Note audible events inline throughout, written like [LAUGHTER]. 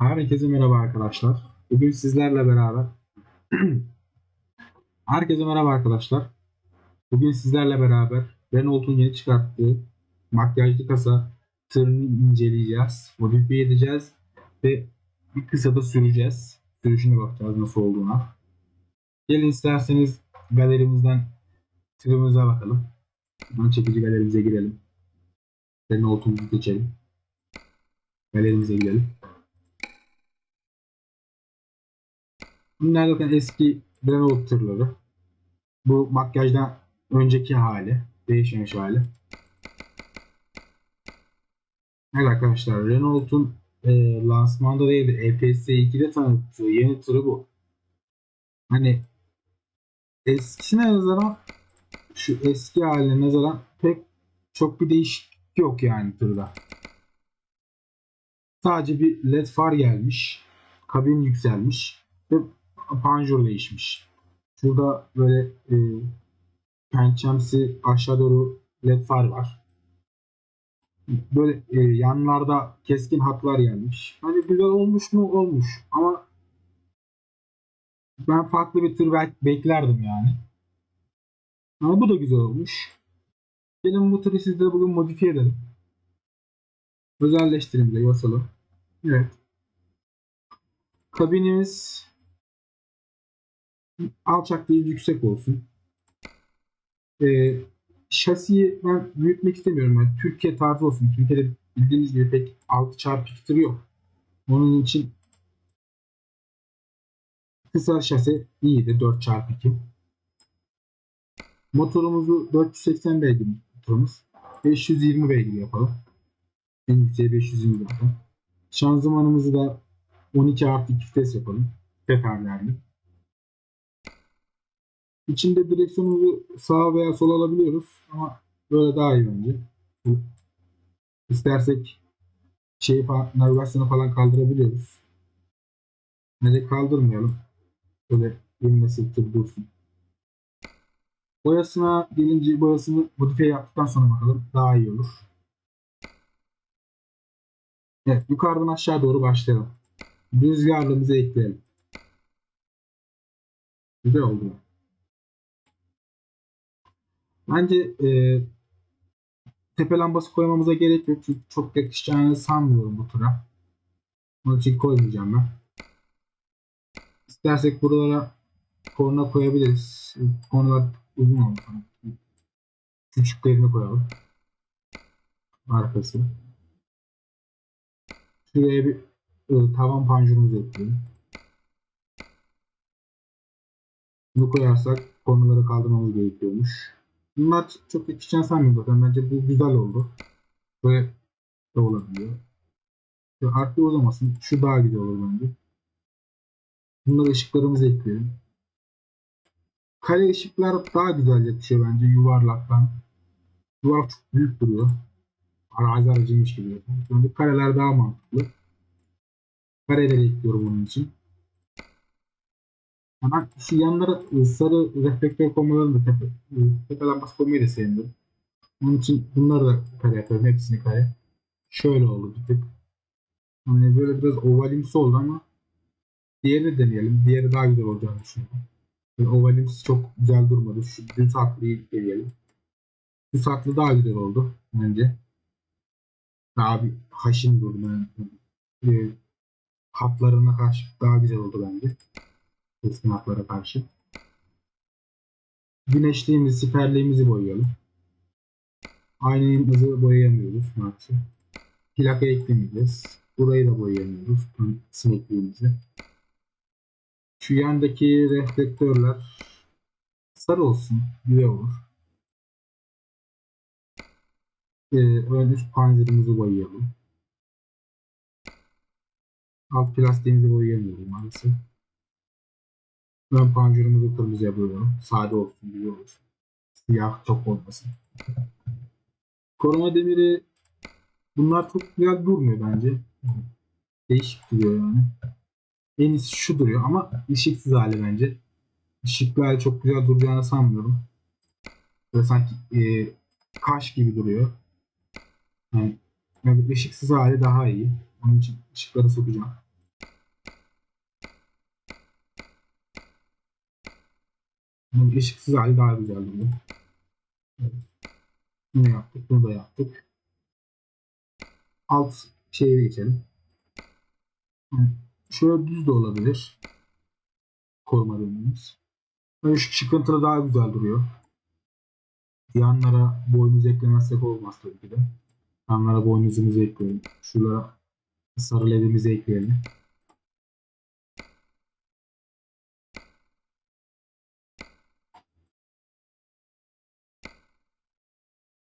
Herkese merhaba arkadaşlar. Bugün sizlerle beraber [CLEARS THROAT] Herkese merhaba arkadaşlar. Bugün sizlerle beraber Renault'un yeni çıkarttığı makyajlı kasa tırını inceleyeceğiz. Modifiye edeceğiz ve bir kısa da süreceğiz. Sürüşüne bakacağız nasıl olduğuna. Gelin isterseniz galerimizden tırımıza bakalım. Buradan çekici galerimize girelim. Renault'umuzu seçelim. Galerimize girelim. Bunlar zaten eski Renault tırları. Bu makyajdan önceki hali. Değişmemiş hali. Evet arkadaşlar Renault'un e, lansmanda değil de EPS 2'de tanıttığı yeni tırı bu. Hani eskisine nazaran şu eski haline nazaran pek çok bir değişiklik yok yani tırda. Sadece bir led far gelmiş. Kabin yükselmiş. Ve panjur değişmiş. Şurada böyle e, pençemsi aşağı doğru led far var. Böyle e, yanlarda keskin hatlar gelmiş. Hani güzel olmuş mu? Olmuş. Ama ben farklı bir tır bek- beklerdim yani. Ama bu da güzel olmuş. Gelin bu tırı sizlere bugün modifiye edelim. Özelleştirin de basalım. Evet. Kabinimiz alçak değil yüksek olsun. Ee, şasiyi ben büyütmek istemiyorum. Yani Türkiye tarzı olsun. Türkiye'de bildiğiniz gibi pek 6 çarpı tır yok. Onun için kısa şase iyiydi 4 çarpı 2. Motorumuzu 480 beygir motorumuz. 520 beygir yapalım. En yükseği 520 zaten. Şanzımanımızı da 12 artı 2 vites yapalım. Teferlerli. İçinde direksiyonumuzu sağa veya sola alabiliyoruz ama böyle daha iyi bence. İstersek şeyi falan, navigasyonu falan kaldırabiliyoruz. Bence kaldırmayalım. Böyle yeni nesil. Boyasına gelince boyasını modifiye yaptıktan sonra bakalım daha iyi olur. Evet yukarıdan aşağı doğru başlayalım. Rüzgarlığımızı ekleyelim. Güzel oldu. Bence e, tepe lambası koymamıza gerek yok. Çünkü çok yakışacağını sanmıyorum bu tura. Onun için koymayacağım ben. İstersek buralara korna koyabiliriz. Kornalar uzun oldu. Küçüklerini koyalım. Arkası. Şuraya bir e, tavan panjurumuzu ekleyelim. Bunu koyarsak kornaları kaldırmamız gerekiyormuş. Bunlar çok yakışacağını sanmıyorum zaten. Bence bu güzel oldu. Böyle de olabiliyor. Ve arttı uzamasın. Şu daha güzel olur bence. Bunları ışıklarımızı ekleyelim. Kare ışıklar daha güzel yakışıyor bence yuvarlaktan. Yuvarlak çok büyük duruyor. Arazi aracıymış gibi. Bence kareler daha mantıklı. Kareleri ekliyorum onun için. Ama şu yanlara e, sarı reflektör koymalarını da tepe, e, tepe lambası koymayı da sevdim. Onun için bunları da kare yapıyorum. Hepsini kare. Şöyle oldu bir tık. Hani böyle biraz ovalimsi oldu ama diğerini deneyelim. Diğeri daha güzel olacağını düşünüyorum. Böyle ovalimsi çok güzel durmadı. Şu düz haklıyı deneyelim. Düz haklı daha güzel oldu bence. Daha bir haşin durdu. Yani. E, hatlarına karşı daha güzel oldu bence keskin hatlara karşı. Güneşliğimizi, siperliğimizi boyayalım. Aynamızı boyayamıyoruz maalesef. Plaka eklemeyeceğiz. Burayı da boyayamıyoruz. Sinekliğimizi. Şu yandaki reflektörler sarı olsun. Güzel olur. Ee, ön üst panjurumuzu boyayalım. Alt plastiğimizi boyayamıyoruz maalesef. Ön panjurumuzu kırmızı yapıyorum. Sade olsun, güzel olsun. Siyah çok olmasın. Koruma demiri bunlar çok güzel durmuyor bence. Değişik duruyor yani. En iyisi şu duruyor ama ışıksız hali bence. Işıklı hali çok güzel duracağını sanmıyorum. Böyle sanki e, kaş gibi duruyor. Yani, yani ışıksız hali daha iyi. Onun için ışıkları sokacağım. Ama ışıksız hali daha güzel duruyor. Evet. Bunu yaptık. Bunu da yaptık. Alt şeye geçelim. Yani şöyle düz de olabilir. Koruma dönümümüz. Böyle şu çıkıntılı daha güzel duruyor. Yanlara boynuz eklemezsek olmaz tabii ki de. Yanlara boynuzumuzu ekleyelim. Şuralara sarı ledimizi ekleyelim.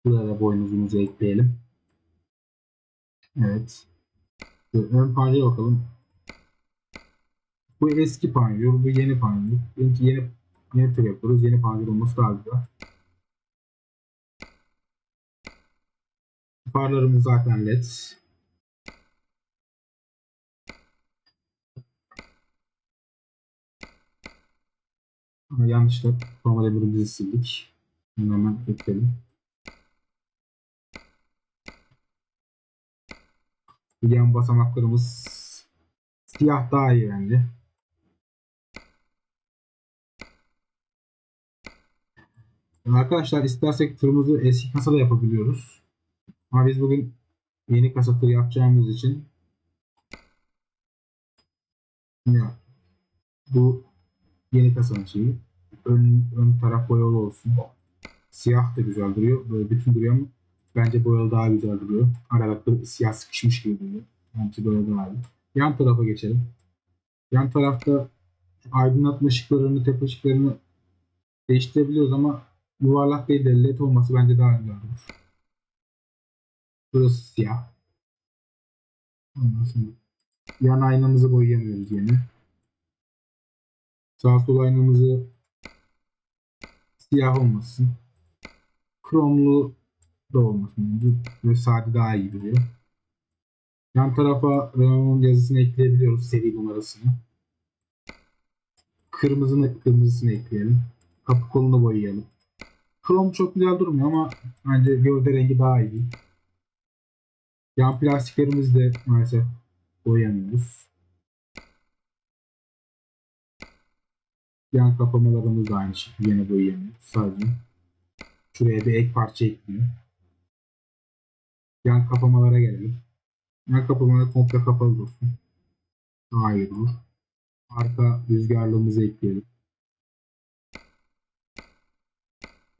Buraya da boynuzumuzu ekleyelim. Evet. Ön panjura bakalım. Bu eski panjur, bu yeni panjur. Benimki yeni yeni tür yapıyoruz. Yeni panjur olması daha güzel. Farlarımız zaten led. Ama yanlışlıkla forma demirimizi sildik. Hemen ekleyelim. Yan basamaklarımız siyah daha iyi bence. Arkadaşlar istersek tırımızı eski kasada yapabiliyoruz. Ama biz bugün yeni kasa tır yapacağımız için ya, bu yeni kasanın şeyi. Ön, ön taraf boyalı olsun. Siyah da güzel duruyor. Böyle bütün duruyor ama bence boyalı daha güzel duruyor. Aralıkta siyah sıkışmış gibi duruyor. Bence boyalı daha iyi. Yan tarafa geçelim. Yan tarafta aydınlatma ışıklarını, tepe ışıklarını değiştirebiliyoruz ama yuvarlak değil de led olması bence daha güzel olur. Burası siyah. Ondan sonra yan aynamızı boyayamıyoruz yine. Sağ sol aynamızı siyah olmasın. Kromlu da olmasın. Bence Böyle sade daha iyi duruyor. Yan tarafa Renault'un yazısını ekleyebiliyoruz. Seri numarasını. Kırmızını, kırmızısını ekleyelim. Kapı kolunu boyayalım. Krom çok güzel durmuyor ama bence gövde rengi daha iyi. Yan plastiklerimizi de maalesef boyayamıyoruz. Yan kapamalarımız da aynı şekilde yine boyayamıyoruz. Sadece şuraya bir ek parça ekliyor. Yan kapamalara gelelim. Yan kapamalar komple kapalı dursun. Daha iyi durur. Arka rüzgarlığımızı ekleyelim.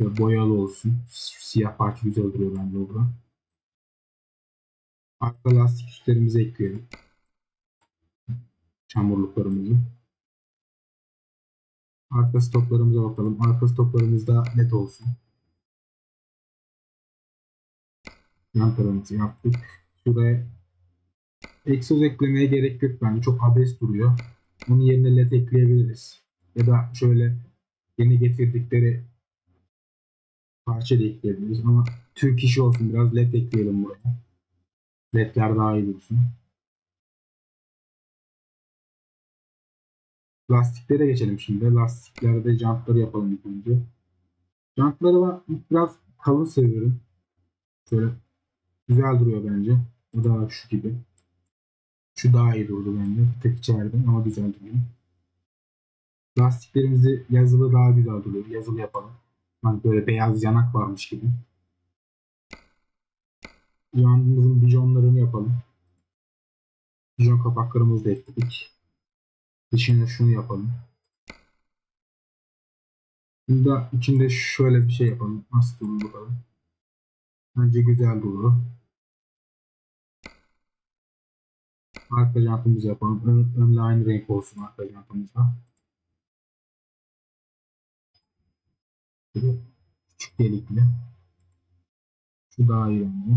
Ve boyalı olsun. Siyah parça güzel duruyor bence orada. Arka lastik üstlerimizi ekleyelim. Çamurluklarımızı. Arka stoplarımıza bakalım. Arka stoplarımız da net olsun. Yan tarafımızı yaptık. Şuraya egzoz eklemeye gerek yok bence. Çok abes duruyor. Onun yerine led ekleyebiliriz. Ya da şöyle yeni getirdikleri parça da ekleyebiliriz ama Türk işi olsun biraz led ekleyelim buraya. Ledler daha iyi dursun. Lastiklere geçelim şimdi. Lastiklerde jantları yapalım ilk önce. Jantları ben biraz kalın seviyorum. Şöyle güzel duruyor bence. O da şu gibi. Şu daha iyi durdu bence. Tek içeride ama güzel duruyor. Lastiklerimizi yazılı daha güzel duruyor. Yazılı yapalım. Hani böyle beyaz yanak varmış gibi. Jantımızın bijonlarını yapalım. Bijon kapaklarımızı da ekledik. Dışına şunu yapalım. De içinde şöyle bir şey yapalım. Nasıl durur bakalım. Bence güzel durur. Arka jantımızı yapalım. Ön, önle aynı renk olsun arka jantımızda. Küçük delikli. Şu daha iyi bence.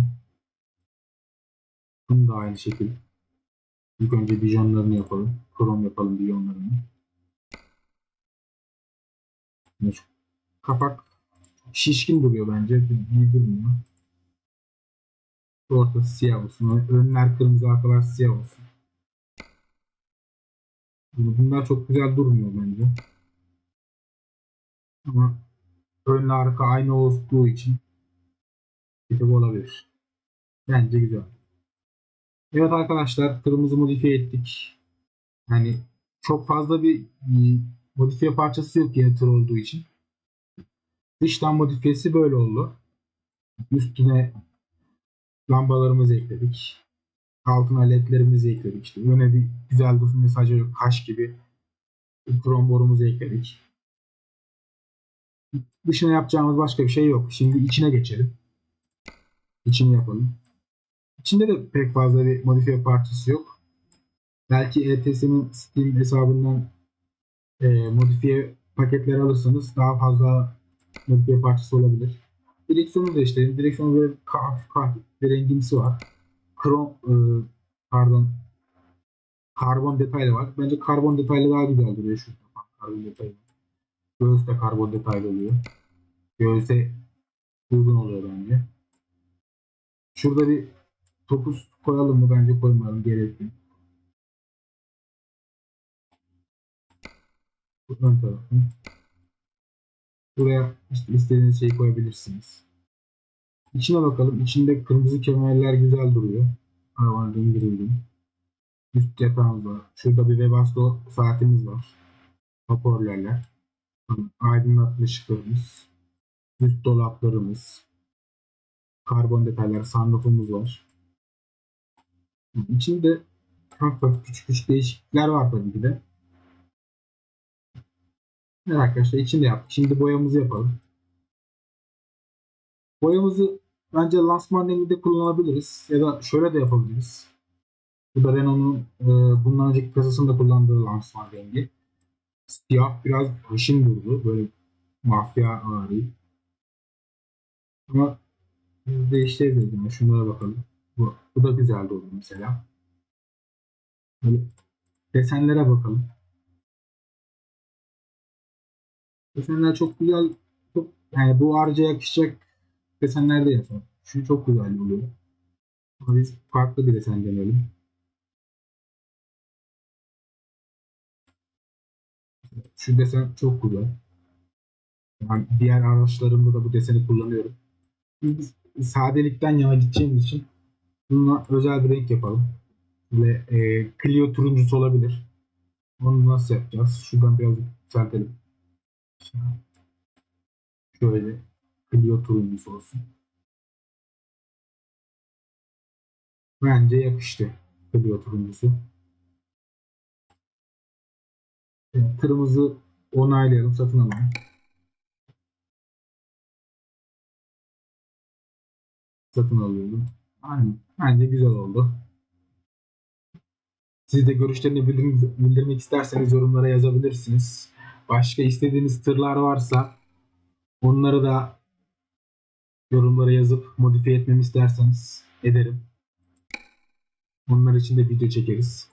Bunu da aynı şekilde. İlk önce bijonlarını yapalım. Krom yapalım bijonlarını. Kapak şişkin duruyor bence. İyi durmuyor. Ortası siyah olsun. Önler kırmızı arkalar siyah olsun. Bunlar çok güzel durmuyor bence. Ama önle arka aynı olduğu için kötü olabilir. Bence güzel. Evet arkadaşlar tırımızı modifiye ettik. Yani çok fazla bir modifiye parçası yok yine tır olduğu için. Dıştan modifiyesi böyle oldu. Üstüne lambalarımızı ekledik. Altına ledlerimizi ekledik. İşte öne bir güzel bir mesajı kaş gibi krom borumuzu ekledik. Dışına yapacağımız başka bir şey yok. Şimdi içine geçelim. İçini yapalım. İçinde de pek fazla bir modifiye parçası yok. Belki ETS'nin Steam hesabından e, modifiye paketleri alırsanız daha fazla modifiye parçası olabilir. Direksiyonu da işte direksiyonu böyle kahve kahve bir rengimsi var. Krom e, pardon karbon detaylı var. Bence karbon detaylı daha güzel duruyor şu karbon detaylı. Göğüs de karbon detaylı oluyor. Göğüse uygun oluyor bence. Şurada bir topuz koyalım mı? Bence koymayalım. Gerek yok. Bu ön tarafı. Buraya istediğiniz şeyi koyabilirsiniz. İçine bakalım. İçinde kırmızı kemerler güzel duruyor. Arabanın rengi. Üst yatağımız var. Şurada bir Webasto saatimiz var. Hoparlörler. Aydınlatma ışıklarımız. Üst dolaplarımız. Karbon detaylar, sunroofumuz var. İçinde hafif küçük küçük değişiklikler var tabii ki de. Evet arkadaşlar içinde yaptık. Şimdi boyamızı yapalım. Boyamızı bence lansman renginde kullanabiliriz. Ya da şöyle de yapabiliriz. Bu da Renault'un e, bundan önceki kasasında kullandığı lansman rengi. Siyah biraz haşin durdu. Böyle mafya ağrı. Ama biz değiştirebiliriz. Yani şunlara bakalım. Bu, bu da güzel durdu mesela. Böyle desenlere bakalım. Desenler çok güzel. Çok, yani bu harca yakışacak desenler de yapalım. Şu çok güzel oluyor. Ama biz farklı bir desen deneyelim. Şu desen çok güzel. Yani diğer araçlarımda da bu deseni kullanıyorum. Biz sadelikten yana gideceğimiz için bununla özel bir renk yapalım. Böyle e, Clio turuncusu olabilir. Onu nasıl yapacağız? Şuradan biraz yükseltelim. Şöyle Clio turuncusu olsun. Bence yakıştı Clio turuncusu. Evet, tırımızı onaylayalım, satın alalım. Satın alıyorum. Aynen. Bence güzel oldu. Siz de görüşlerini bildirmek isterseniz yorumlara yazabilirsiniz. Başka istediğiniz tırlar varsa onları da yorumlara yazıp modifiye etmemi isterseniz ederim. Onlar için de video çekeriz.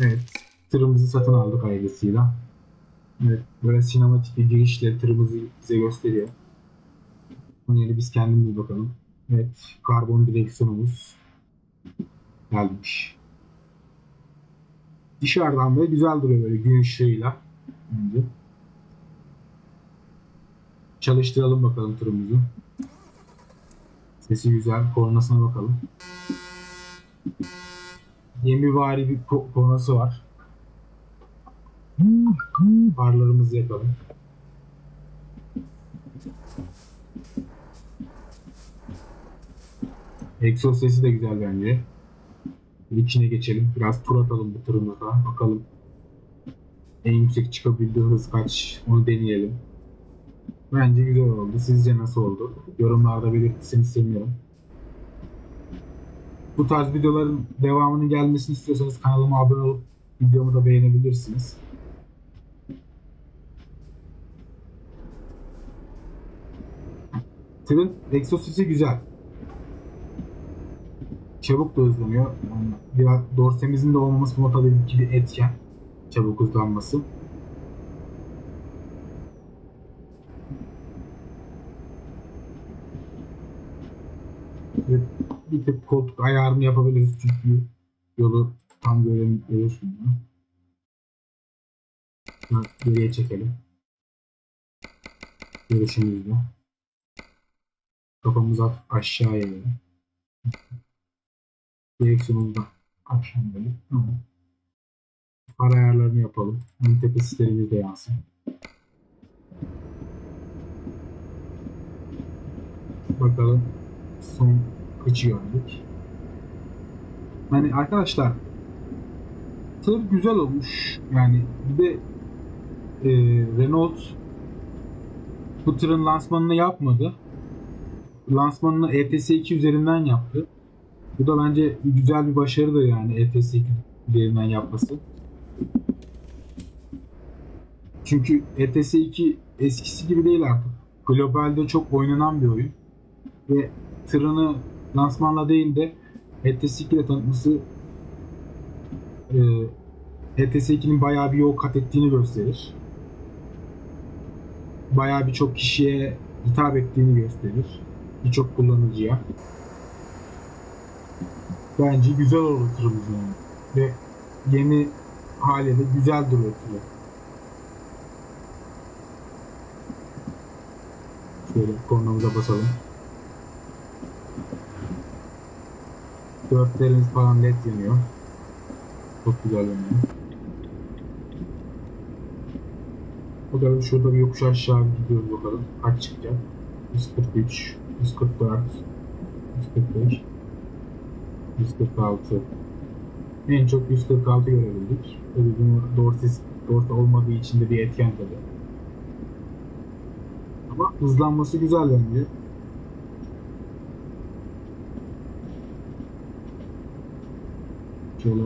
Evet. Tırımızı satın aldık ailesiyle. Evet. Böyle sinematik bir girişle tırımızı bize gösteriyor. Onun yerine biz kendimiz bakalım. Evet. Karbon direksiyonumuz gelmiş. Dışarıdan böyle güzel duruyor böyle gün ışığıyla. Bence. Çalıştıralım bakalım tırımızı. Sesi güzel. Kornasına bakalım. Yemivari bir ko- kornası var. Farlarımızı yapalım. Egzoz sesi de güzel bence. İçine geçelim. Biraz tur atalım bu tırımızda. Bakalım en yüksek çıkabildiği hız kaç onu deneyelim. Bence güzel oldu. Sizce nasıl oldu? Yorumlarda belirtirseniz sevinirim. Bu tarz videoların devamının gelmesini istiyorsanız kanalıma abone olup videomu da beğenebilirsiniz. Egzoz sesi güzel. Çabuk da hızlanıyor. Yani biraz dorsemizin de olmaması bu tabii ki bir etken. Çabuk hızlanması. Evet, bir tık koltuk ayarını yapabiliriz çünkü yolu tam göremiyoruz şimdi. Şunu Geriye çekelim. Görüşümüzde. Kafamızı aşağıya eğelim. Direksiyonumuzda akşam böyle. Tamam. Ayarlarını yapalım. Ön tepe de yansın. Bakalım son kaçı gördük. Yani arkadaşlar tır güzel olmuş. Yani bir de e, Renault bu tırın lansmanını yapmadı. Lansmanını ETS2 üzerinden yaptı. Bu da bence güzel bir başarıdır yani ETS2 üzerinden yapması. Çünkü ETS2 eskisi gibi değil artık. Globalde çok oynanan bir oyun. Ve tırını lansmanla değil de ETS2 ile tanıtması e, ETS2'nin bayağı bir yol kat ettiğini gösterir. Bayağı birçok kişiye hitap ettiğini gösterir. Birçok kullanıcıya. Bence güzel olur tırımız yani. Ve yeni haliyle güzel duruyor tırı. Şöyle kornamıza basalım. Dörtlerimiz falan led yanıyor. Çok güzel yanıyor. Bakalım şurada bir yokuş aşağı gidiyoruz bakalım. Kaç çıkacak? 143, 144, 145, 146. En çok 146 görebildik. Tabii bunu Dorses, Dorse olmadığı için de bir etken tabii. Ama hızlanması güzel bence. Şöyle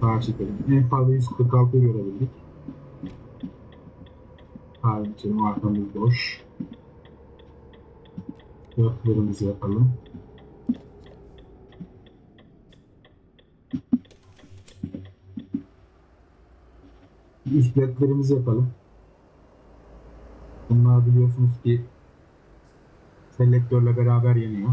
sağa çekelim. En fazla 146 görebildik. Sağa geçelim. Arkamız boş. Dörtlerimizi yapalım. Üst yapalım. Bunlar biliyorsunuz ki selektörle beraber yanıyor.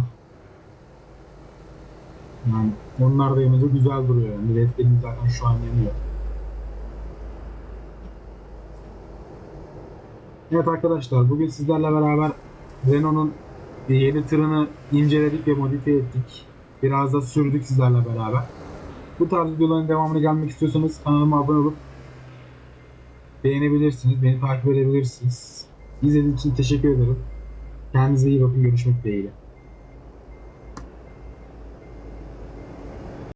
Yani onlar da yanınca güzel duruyor yani. Ledlerimiz zaten şu an yanıyor. Evet arkadaşlar bugün sizlerle beraber Renault'un yeni tırını inceledik ve modifiye ettik. Biraz da sürdük sizlerle beraber. Bu tarz videoların devamını gelmek istiyorsanız kanalıma abone olup beğenebilirsiniz, beni takip edebilirsiniz. İzlediğiniz için teşekkür ederim. Kendinize iyi bakın, görüşmek dileğiyle.